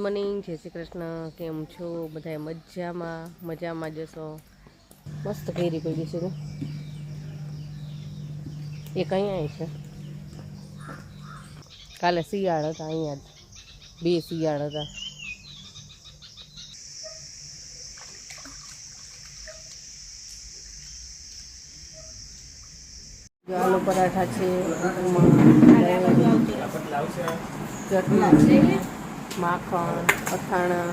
Morning, જય શ્રી કૃષ્ણ, કેમ છો? બધા મજામાં મજામાં જશો મસ્ત કેરી છે ને એક અહીંયા છે? કાલે શિયાળ હતા અહીંયા જ. બે શિયાળ હતા. આલુ પરાઠા છે ચટણી. માખણ, અથાણા.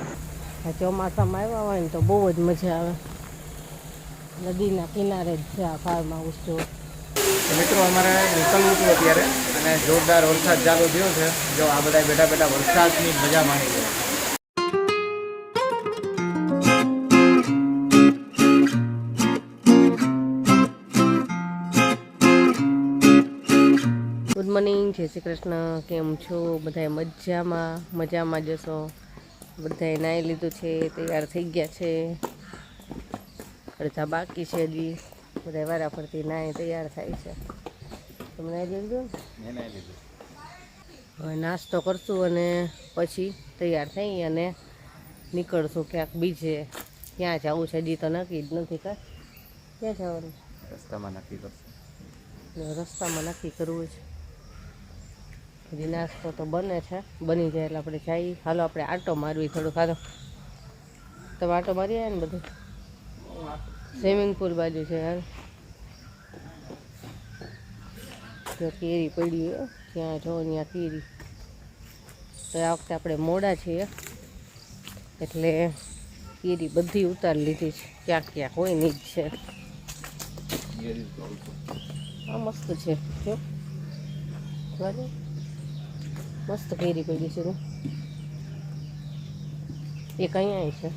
ચોમાસામાં આવ્યા હોય ને તો બહુ જ મજા આવે. નદીના કિનારે જ છે આ ફાર્મા તો મિત્રો, અમારે નીકળવું હતું અત્યારે અને જોરદાર વરસાદ ચાલુ થયો છે. જો આ બધા બેઠા બેઠા વરસાદની મજા માણી છે જય શ્રી કૃષ્ણ કેમ છો? બધાએ મજામાં? મજામાં જશો બધાએ નાહી લીધું છે તૈયાર થઈ ગયા છે. અડધા બાકી છે હજી. બધા વારા ફરતી નાહી તૈયાર થાય છે. તમને નાહી લીધું? હવે નાસ્તો કરશું અને પછી તૈયાર થઈ અને નીકળશું ક્યાંક બીજે. ક્યાં જવું છે હજી તો નક્કી જ નથી કા ક્યાં જવાનું? રસ્તામાં નક્કી કરશું. રસ્તામાં નક્કી કરવું છે હજી નાસ્તો તો બને છે. બની જાય એટલે આપણે જઈએ. હાલો, આપણે આટો મારવી થોડું ખાધો તમે આટો મારી આવ્યા ને બધું? સ્વિમિંગ પુલ બાજુ છે યાર કેરી પડી હોય ત્યાં જો, ત્યાં કેરી. તો આ વખતે આપણે મોડા છીએ. એટલે કેરી બધી ઉતારી લીધી છે. ક્યાંક ક્યાંક હોય નહીં જ છે. આ મસ્ત છે. જો. લાગે મસ્ત કેરી છે એ એક અહીંયા છે.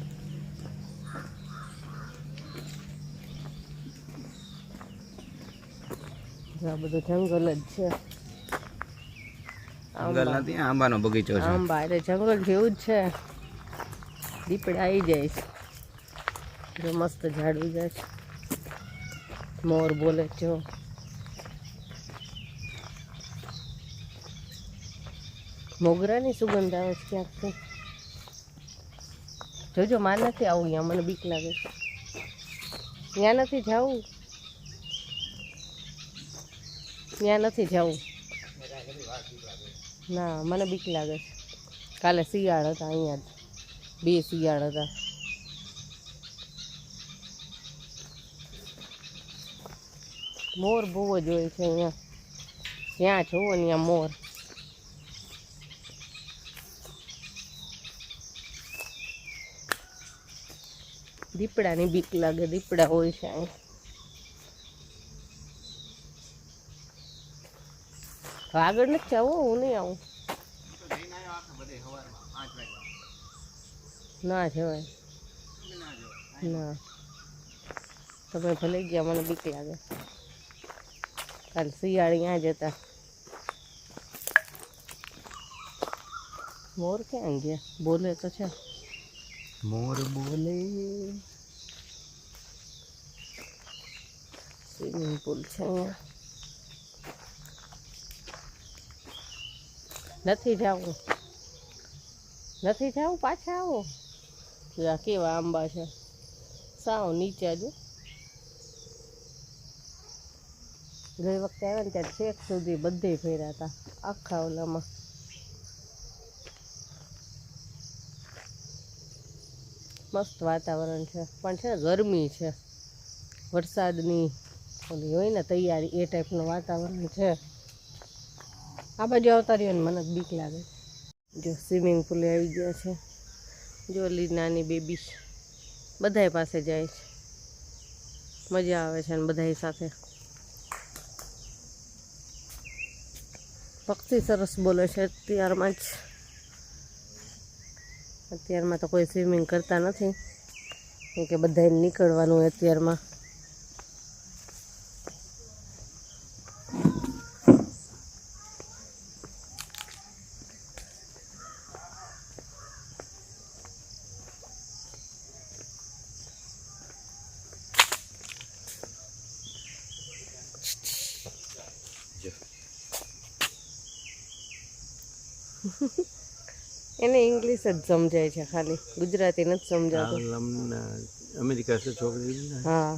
આ બધું જંગલ જ છે. જંગલ નથી આંબાનો બગીચો છે. આંબા એટલે જંગલ જેવું જ છે. દીપડા આવી જાય છે. જો મસ્ત ઝાડ જાય છે. મોર બોલે છે મોગરાની સુગંધ આવે છે ક્યાંકથી જોજો, માં નથી આવું અહીંયા, મને બીક લાગે છે. ત્યાં નથી જવું? ત્યાં નથી જવું? ના, મને બીક લાગે છે. કાલે શિયાળ હતા અહીંયા જ. બે શિયાળ હતા. મોર બહુ જ હોય છે અહીંયા. ત્યાં જોવો ને ત્યાં મોર. દીપડાની બીક લાગે, દીપડા હોય છે અહીં. આગળ નથી જવું હું નહીં આવું. ના જવાય. ના. તમે ભલે ગયા, મને બીક લાગે. કાલ શિયાળ ત્યાં જતા મોર ક્યાં ગયા? બોલે તો છે. મોર બોલે. સ્વિમિંગ પુલ છે નથી જવું. નથી જવું, પાછા આવો. કેવા આંબા છે. સાવ નીચે જ. ગઈ વખતે આવ્યા ને ત્યાં છેક સુધી બધે ફેર્યા હતા આખા ઓલામાં. મસ્ત વાતાવરણ છે. પણ છે ગરમી છે. વરસાદની ઓલી હોય ને તૈયારી એ ટાઈપનું વાતાવરણ છે. આ બાજુ આવતા રહ્યો ને મને બીક લાગે. જો સ્વિમિંગ પુલે આવી ગયા છે. જો ઓલી નાની બેબી બધાય પાસે જાય છે. મજા આવે છે ને બધાય સાથે. પક્ષી સરસ બોલે છે અત્યારમાં જ. અત્યારમાં તો કોઈ સ્વિમિંગ કરતા નથી. કેમ કે બધાએ નીકળવાનું અત્યારમાં. એને ઇંગ્લિશ જ સમજાય છે ખાલી. ગુજરાતી નથી સમજાતું. અમેરિકા છે છોકરી હા.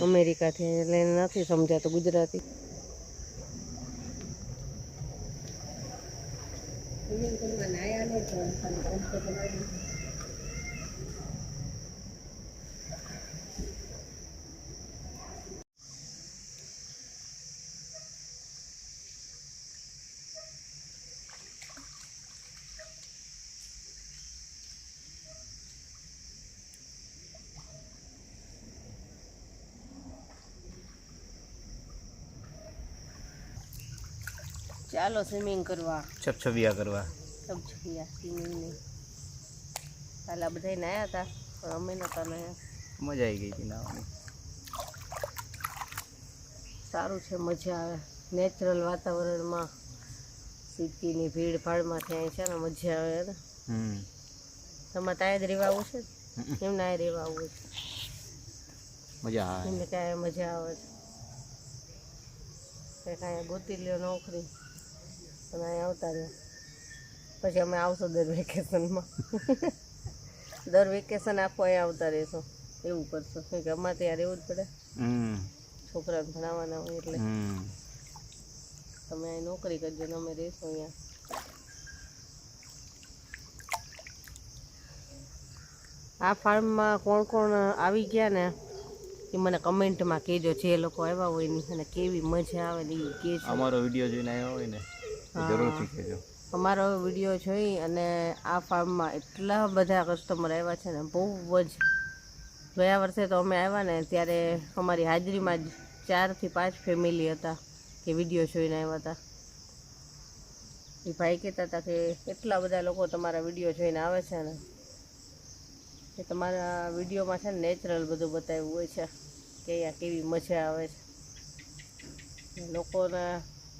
અમેરિકાથી એટલે નથી સમજાતું ગુજરાતી. નાયા ચાલો સ્વિમિંગ કરવા. છપછપિયા કરવા. સબ સ્વિમિંગ સ્વિમિંગની કાલા બધા નાયા હતા પણ અમે નહોતા નાયા મજા આવી ગઈ હતી નાવાની. સારું છે મજા આવે. નેચરલ વાતાવરણમાં સિટીની ભીડ ભાડમાંથી અહીં છે ને મજા આવે ને. તમારે ત્યાં જ રહેવા આવું છે? એમને આ રહેવા આવું છે? મજા આવે. એમને કાંઈ મજા આવે છે. કાંઈ ગોતી લ્યો નોકરી. તમે અહીંયા આવતા રહ્યો પછી અમે આવશું દર વેકેશનમાં. દર વેકેશન આખો અહીં આવતા રહેશું. એવું કરશું. કે અમારે ત્યાં રહેવું જ પડે. છોકરાને ભણાવવાના હોય એટલે. તમે અહીં નોકરી કરજો ને અમે રહીશું અહીંયા. આ ફાર્મમાં કોણ કોણ આવી ગયા ને એ મને કમેન્ટમાં કહેજો. જે લોકો આવ્યા હોય ને અને કેવી મજા આવે ને એ કહેજો અમારો વીડિયો જોઈને આવ્યા હોય ને જરૂરથી કહેજો. અમારો વીડિયો જોઈ અને આ ફાર્મમાં એટલા બધા કસ્ટમર આવ્યા છે ને બહુ જ. ગયા વર્ષે તો અમે આવ્યા ને ત્યારે અમારી હાજરીમાં જ ચારથી પાંચ ફેમિલી હતા કે વીડિયો જોઈને આવ્યા હતા. એ ભાઈ કહેતા હતા કે એટલા બધા લોકો તમારા વીડિયો જોઈને આવે છે ને કે તમારા વિડીયોમાં છે ને નેચરલ બધું બતાવ્યું હોય છે કે અહીંયા કેવી મજા આવે છે. લોકોને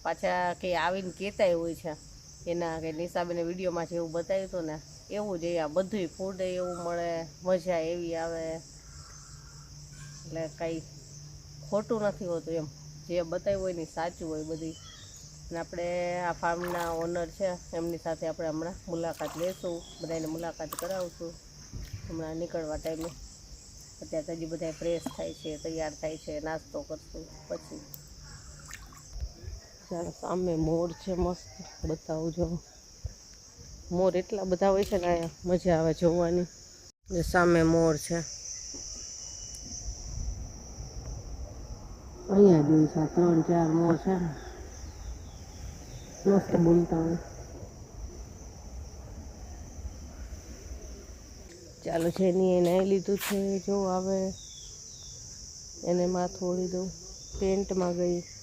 પાછા કે આવીને કહેતાય હોય છે. એના કે નિશાબેને વિડીયોમાં જેવું બતાવ્યું હતું ને, એવું જ અહીંયા બધુંય ફૂડ એવું મળે, મજા એવી આવે. એટલે કાંઈ ખોટું નથી હોતું એમ. જે બતાવ્યું હોય ને સાચું હોય બધી અને આપણે આ ફાર્મના ઓનર છે, એમની સાથે આપણે હમણાં મુલાકાત લેશું બધાને મુલાકાત કરાવશું. હમણાં નીકળવા ટાઈમે. અત્યારે હજી બધા ફ્રેશ થાય છે, તૈયાર થાય છે, નાસ્તો કરશું, પછી. ચાલો સામે મોર છે મસ્ત, બતાવું જો. મોર એટલા બધા હોય છે ને મજા આવે જોવાની. સામે મોર છે. અહીંયા જોઈ છે ત્રણ ચાર મોર છે. મસ્ત બોલતા હોય. ચાલો છે એની એને લીધું છે જો આવે. એને માથું ઓળી દઉં. પેન્ટમાં ગઈ.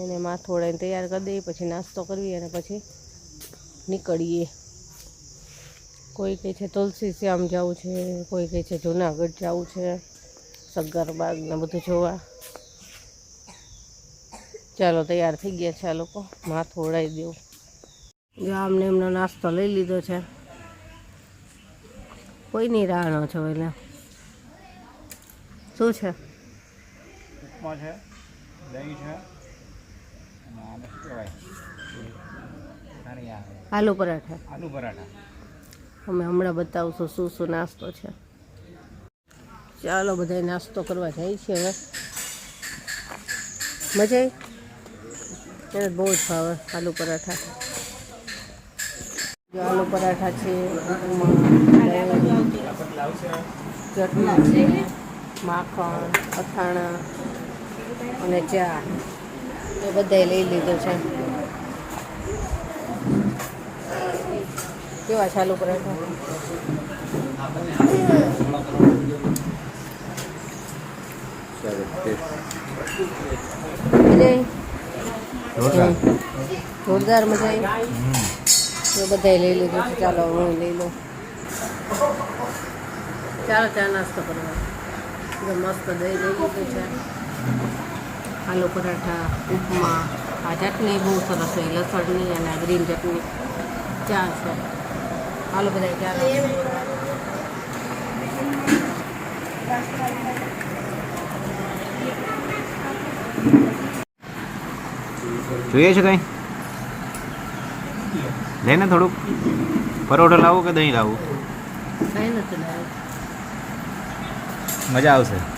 એને માથું ઓળાઈને તૈયાર કરી દઈએ, પછી નાસ્તો કરીએ અને પછી નીકળીએ. કોઈ કહે છે તુલસી શ્યામ જવું છે, કોઈ કહે છે જુનાગઢ જવું છે સગરબાગ ને બધું જોવા. ચાલો, તૈયાર થઈ ગયા છે આ લોકો. માથું ઓળાવી દેવું. જો આમને એમનો નાસ્તો લઈ લીધો છે. કોઈની નહીં ન છો એટલે શું છે? ઉપમા છે, દહીં છે અને આને શું કહેવાય નાની આ આલુ પરાઠા. આલુ પરાઠા. અમે હમણાં બતાવશું શું શું નાસ્તો છે. ચાલો બધા નાસ્તો કરવા જાય છે હવે. મજા આવી? એને બહુ જ ભાવે આલુ પરાઠા. આલુ પરાઠા છે ચટણી માખણ અથાણા અને ચા. એ બધાય લઈ લીધો છે. કેવા ચાલુ આવી જોરદાર. મજા આવી એ બધાય લઈ લીધું છે. ચાલો હું લઈ લઉં. ચાલો ચા નાસ્તો કરવા મસ્ત દહીં લઈ લીધું છે. આલુ પરાઠા ઉપમા આ ચટણી બહુ સરસ હોય લસણની અને ગ્રીન ચટણી. ચા છે. આલુ બધા ચા જોઈએ છે કંઈ? લઈને થોડુંક. પરોઠો લાવું કે દહીં લાવું? મજા આવશે.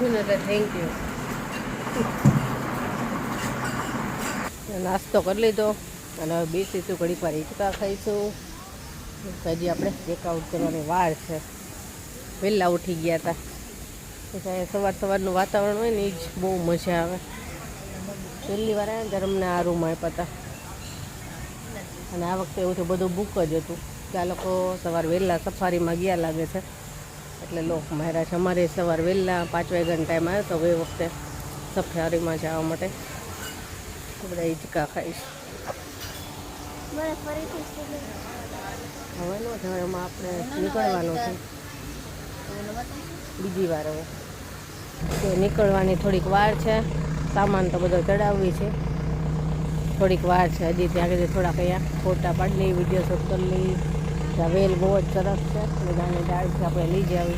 થેન્ક યુ નાસ્તો કરી લીધો અને હવે બેસીશું ઘડીક વાર હિંચકા ખાઈશું. હજી આપણે ચેકઆઉટ કરવાની વાર છે. વહેલા ઉઠી ગયા હતા એટલે સવાર સવારનું વાતાવરણ હોય ને એ જ બહુ મજા આવે. પહેલી વાર આવ્યા ત્યારે અમને આ રૂમ આપ્યા હતા અને આ વખતે એવું તો બધું બુક જ હતું. કે આ લોકો સવાર વહેલા સફારીમાં ગયા લાગે છે. એટલે લોક માર્યા છે અમારે સવાર વહેલા પાંચ વાગ્યાનો ટાઈમ આવ્યો તો એ વખતે સફારીમાં જવા માટે બધા હિંચકા ખાઈશ. હવે નો હવે એમાં આપણે નીકળવાનું છે. બીજી વાર હવે. તો નીકળવાની થોડીક વાર છે સામાન તો બધો ચડાવવી છે. થોડીક વાર છે હજી ત્યાં આગળ થોડાક અહીંયા ફોટા પાડી લઈ વીડિયો શૂટ કરી લઈ ત્યાં વેલ બહુ જ સરસ છે. બધાની ડાળથી આપણે લઈ જાવી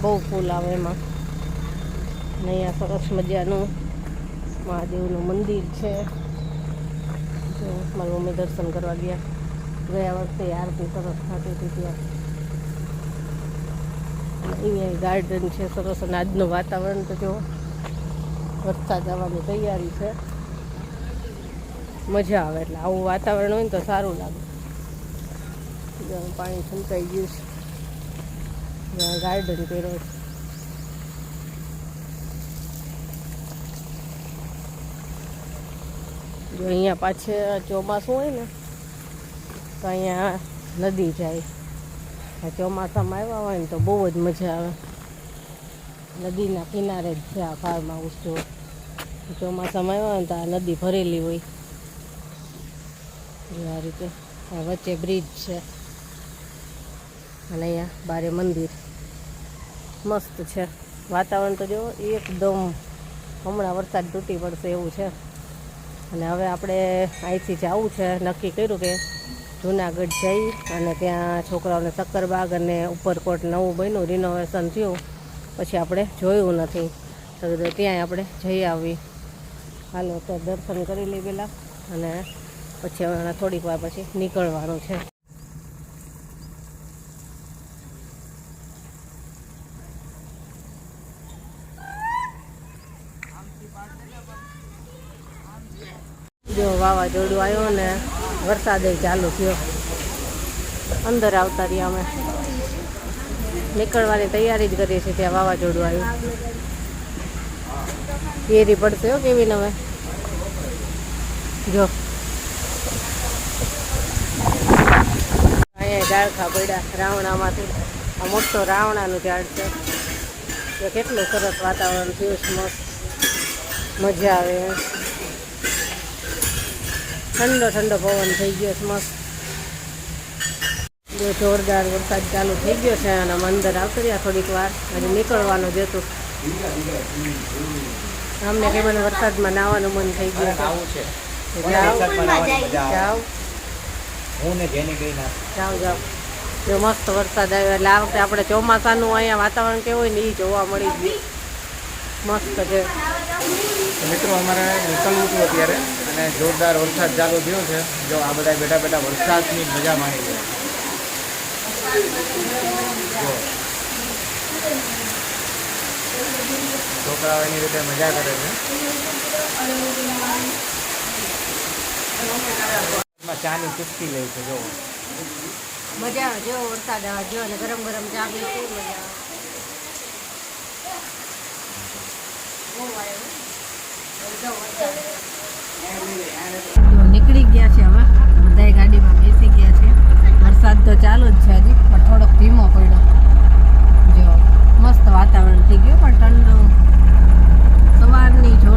બહુ ફૂલ આવે એમાં. અને અહીંયા સરસ મજાનું મહાદેવનું મંદિર છે. જો, મારી મમ્મી દર્શન કરવા ગયા. ગયા વખતે આરતી સરસ થતી હતી ત્યાં. અહીંયા ગાર્ડન છે સરસ. અને આજનું વાતાવરણ તો જો, વરસાદ આવવાની તૈયારી છે. મજા આવે એટલે આવું વાતાવરણ હોય ને તો સારું લાગે. પાણી છંકાઈ ગયું છે. ગાર્ડન કર્યો છે. જો અહીંયા પાછા ચોમાસું હોય ને, તો અહીંયા નદી જાય. આ ચોમાસામાં આવ્યા હોય ને તો બહુ જ મજા આવે. નદીના કિનારે જ છે આ ફાર્મ હાઉસ જો ચોમાસામાં આવ્યા હોય ને તો આ નદી ભરેલી હોય. આ રીતે વચ્ચે બ્રિજ છે. અને અહીંયા બારે મંદિર. મસ્ત છે. વાતાવરણ તો જો એકદમ હમણાં વરસાદ તૂટી પડશે એવું છે. અને હવે આપણે અહીંથી જવું છે. નક્કી કર્યું કે જુનાગઢ જઈ અને ત્યાં છોકરાઓને શક્કરબાગ અને ઉપરકોટ નવું બન્યું રિનોવેશન થયું. પછી આપણે જોયું નથી. તો ત્યાંય આપણે જઈ આવી. હાલો, તો દર્શન કરી લઈ પહેલાં અને પછી હવે થોડીક વાર પછી નીકળવાનું છે. જો વાવાઝોડું આવ્યો ને વરસાદ ચાલુ થયો. અંદર આવતા રહ્યા અમે. નીકળવાની તૈયારી જ કરીએ છીએ ત્યાં વાવાઝોડું આવ્યું. કેરી પડશે હો કેવી હવે? જો. અહીંયા ઝાડખા પડ્યા રાવણામાંથી. આ મોટો રાવણાનું ઝાડ છે. તો કેટલું સરસ વાતાવરણ થયું મસ્ત. મજા આવે. ઠંડો ઠંડો પવન થઈ ગયો છે મસ્ત. જો જોરદાર વરસાદ ચાલુ થઈ ગયો છે અને મંદર અંદર આવતા રહ્યા થોડીક વાર હજી નીકળવાનું જ હતું. અમને કે મને વરસાદમાં નાવાનું મન થઈ ગયું આવું છે. જાઓ. જાઓ જાઓ. જો મસ્ત વરસાદ આવ્યો એટલે આ વખતે આપણે ચોમાસાનું અહીંયા વાતાવરણ કેવું હોય ને એ જોવા મળી ગયું. મસ્ત છે. મિત્રો અમારે નીકળવું હતું અત્યારે. અને જોરદાર વરસાદ ચાલુ થયો છે. જો આ બધા બેઠા બેઠા વરસાદની મજા માણી છે છોકરાઓ એની રીતે મજા કરે છે. ચાની ચુસ્તી લે છે, જો. મજા આવે, જો વરસાદ આવે, જો અને ગરમ ગરમ ચા પી ખૂબ મજા આવે. બહુ આવ્યો. વરસાદ. જો નીકળી ગયા છે હવે. બધાય ગાડીમાં બેસી ગયા છે. વરસાદ તો ચાલુ જ છે હજી, પણ થોડોક ધીમો પડ્યો. જો, મસ્ત વાતાવરણ થઈ ગયું, પણ ઠંડુ. સવારની હતી